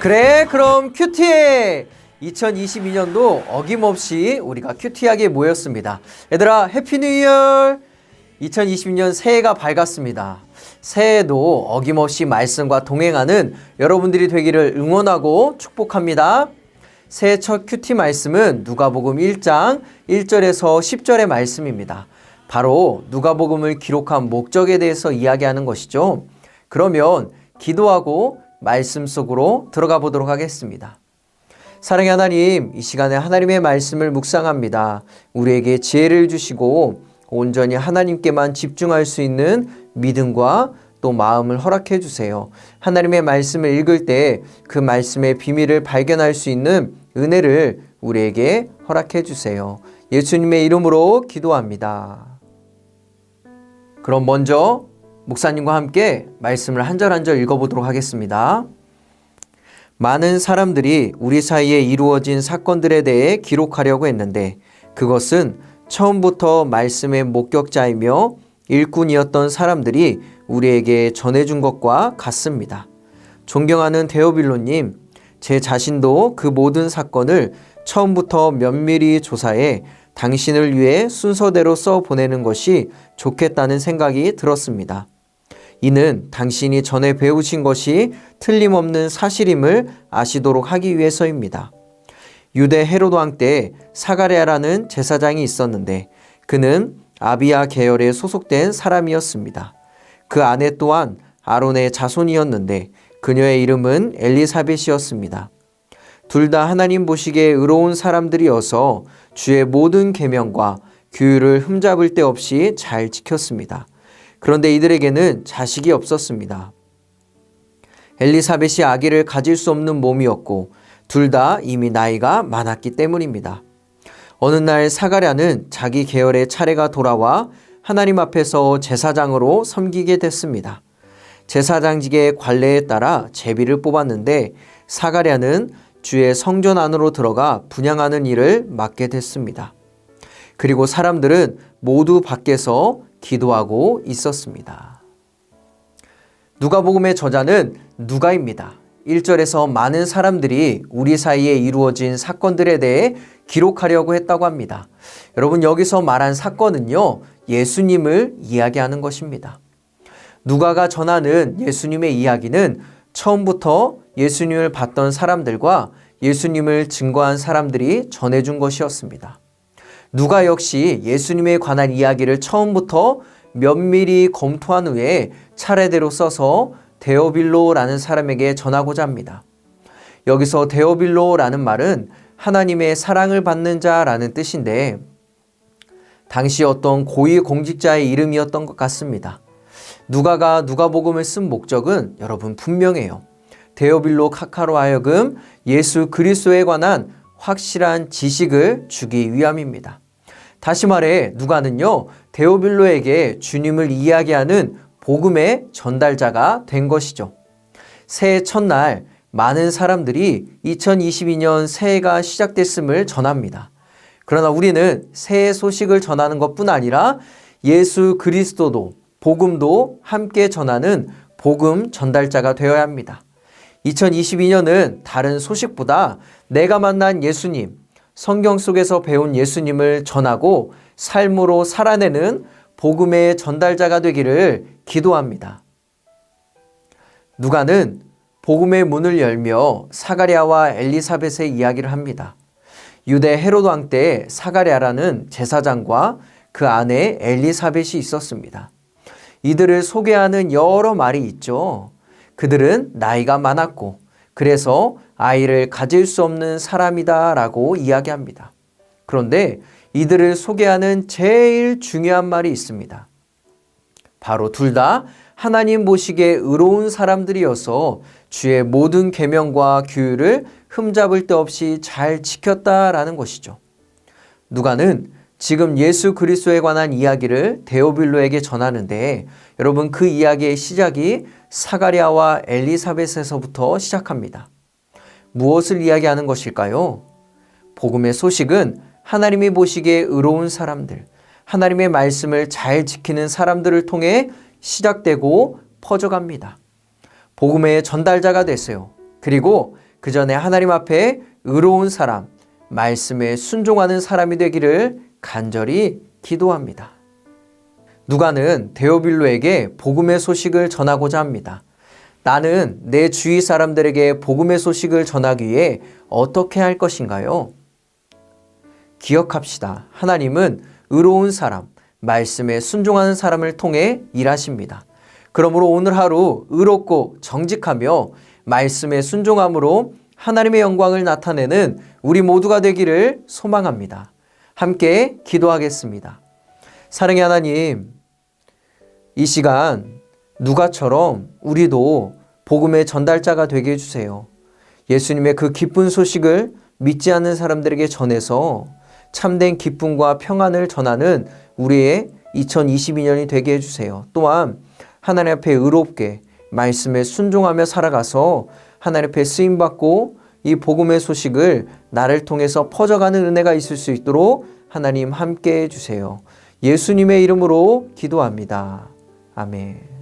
그래 그럼 큐티해 2022년도 어김없이 우리가 큐티하게 모였습니다. 얘들아 해피 뉴 이어. 2022년 새해가 밝았습니다. 새해도 어김없이 말씀과 동행하는 여러분들이 되기를 응원하고 축복합니다. 새해 첫 큐티 말씀은 누가복음 1장 1절에서 10절의 말씀입니다. 바로 누가복음을 기록한 목적에 대해서 이야기하는 것이죠. 그러면 기도하고 말씀 속으로 들어가 보도록 하겠습니다. 사랑의 하나님, 이 시간에 하나님의 말씀을 묵상합니다. 우리에게 지혜를 주시고 온전히 하나님께만 집중할 수 있는 믿음과 또 마음을 허락해 주세요. 하나님의 말씀을 읽을 때 그 말씀의 비밀을 발견할 수 있는 은혜를 우리에게 허락해 주세요. 예수님의 이름으로 기도합니다. 그럼 먼저 목사님과 함께 말씀을 한 절 한 절 읽어보도록 하겠습니다. 많은 사람들이 우리 사이에 이루어진 사건들에 대해 기록하려고 했는데 그것은 처음부터 말씀의 목격자이며 일꾼이었던 사람들이 우리에게 전해준 것과 같습니다. 존경하는 데오빌로님, 제 자신도 그 모든 사건을 처음부터 면밀히 조사해 당신을 위해 순서대로 써 보내는 것이 좋겠다는 생각이 들었습니다. 이는 당신이 전에 배우신 것이 틀림없는 사실임을 아시도록 하기 위해서입니다. 유대 헤로도 왕 때 사가랴라는 제사장이 있었는데 그는 아비아 계열에 소속된 사람이었습니다. 그 아내 또한 아론의 자손이었는데 그녀의 이름은 엘리사벳이었습니다. 둘 다 하나님 보시기에 의로운 사람들이어서 주의 모든 계명과 규율을 흠잡을 데 없이 잘 지켰습니다. 그런데 이들에게는 자식이 없었습니다. 엘리사벳이 아기를 가질 수 없는 몸이었고 둘 다 이미 나이가 많았기 때문입니다. 어느 날 사가랴는 자기 계열의 차례가 돌아와 하나님 앞에서 제사장으로 섬기게 됐습니다. 제사장직의 관례에 따라 제비를 뽑았는데 사가랴는 주의 성전 안으로 들어가 분양하는 일을 맡게 됐습니다. 그리고 사람들은 모두 밖에서 기도하고 있었습니다. 누가복음의 저자는 누가입니다. 1절에서 많은 사람들이 우리 사이에 이루어진 사건들에 대해 기록하려고 했다고 합니다. 여러분, 여기서 말한 사건은요, 예수님을 이야기하는 것입니다. 누가가 전하는 예수님의 이야기는 처음부터 예수님을 봤던 사람들과 예수님을 증거한 사람들이 전해준 것이었습니다. 누가 역시 예수님에 관한 이야기를 처음부터 면밀히 검토한 후에 차례대로 써서 데오빌로라는 사람에게 전하고자 합니다. 여기서 데오빌로라는 말은 하나님의 사랑을 받는 자라는 뜻인데 당시 어떤 고위 공직자의 이름이었던 것 같습니다. 누가가 누가복음을 쓴 목적은 여러분 분명해요. 데오빌로 카카로 하여금 예수 그리스도에 관한 확실한 지식을 주기 위함입니다. 다시 말해 누가는요 데오빌로에게 주님을 이야기하는 복음의 전달자가 된 것이죠. 새해 첫날 많은 사람들이 2022년 새해가 시작됐음을 전합니다. 그러나 우리는 새해 소식을 전하는 것뿐 아니라 예수 그리스도도 복음도 함께 전하는 복음 전달자가 되어야 합니다. 2022년은 다른 소식보다 내가 만난 예수님, 성경 속에서 배운 예수님을 전하고 삶으로 살아내는 복음의 전달자가 되기를 기도합니다. 누가는 복음의 문을 열며 사가랴와 엘리사벳의 이야기를 합니다. 유대 헤로드 왕때 사가랴라는 제사장과 그 아내 엘리사벳이 있었습니다. 이들을 소개하는 여러 말이 있죠. 그들은 나이가 많았고 그래서 아이를 가질 수 없는 사람이다 라고 이야기합니다. 그런데 이들을 소개하는 제일 중요한 말이 있습니다. 바로 둘 다 하나님 보시기에 의로운 사람들이어서 주의 모든 계명과 규율을 흠잡을 데 없이 잘 지켰다라는 것이죠. 누가는 지금 예수 그리스도에 관한 이야기를 데오빌로에게 전하는데 여러분 그 이야기의 시작이 사가랴와 엘리사벳에서부터 시작합니다. 무엇을 이야기하는 것일까요? 복음의 소식은 하나님이 보시기에 의로운 사람들, 하나님의 말씀을 잘 지키는 사람들을 통해 시작되고 퍼져갑니다. 복음의 전달자가 됐어요. 그리고 그 전에 하나님 앞에 의로운 사람, 말씀에 순종하는 사람이 되기를 간절히 기도합니다. 누가는 데오빌로에게 복음의 소식을 전하고자 합니다. 나는 내 주위 사람들에게 복음의 소식을 전하기 위해 어떻게 할 것인가요? 기억합시다. 하나님은 의로운 사람, 말씀에 순종하는 사람을 통해 일하십니다. 그러므로 오늘 하루 의롭고 정직하며 말씀에 순종함으로 하나님의 영광을 나타내는 우리 모두가 되기를 소망합니다. 함께 기도하겠습니다. 사랑의 하나님, 이 시간 누가처럼 우리도 복음의 전달자가 되게 해주세요. 예수님의 그 기쁜 소식을 믿지 않는 사람들에게 전해서 참된 기쁨과 평안을 전하는 우리의 2022년이 되게 해주세요. 또한 하나님 앞에 의롭게 말씀에 순종하며 살아가서 하나님 앞에 쓰임받고 이 복음의 소식을 나를 통해서 퍼져가는 은혜가 있을 수 있도록 하나님 함께 해주세요. 예수님의 이름으로 기도합니다. 아멘.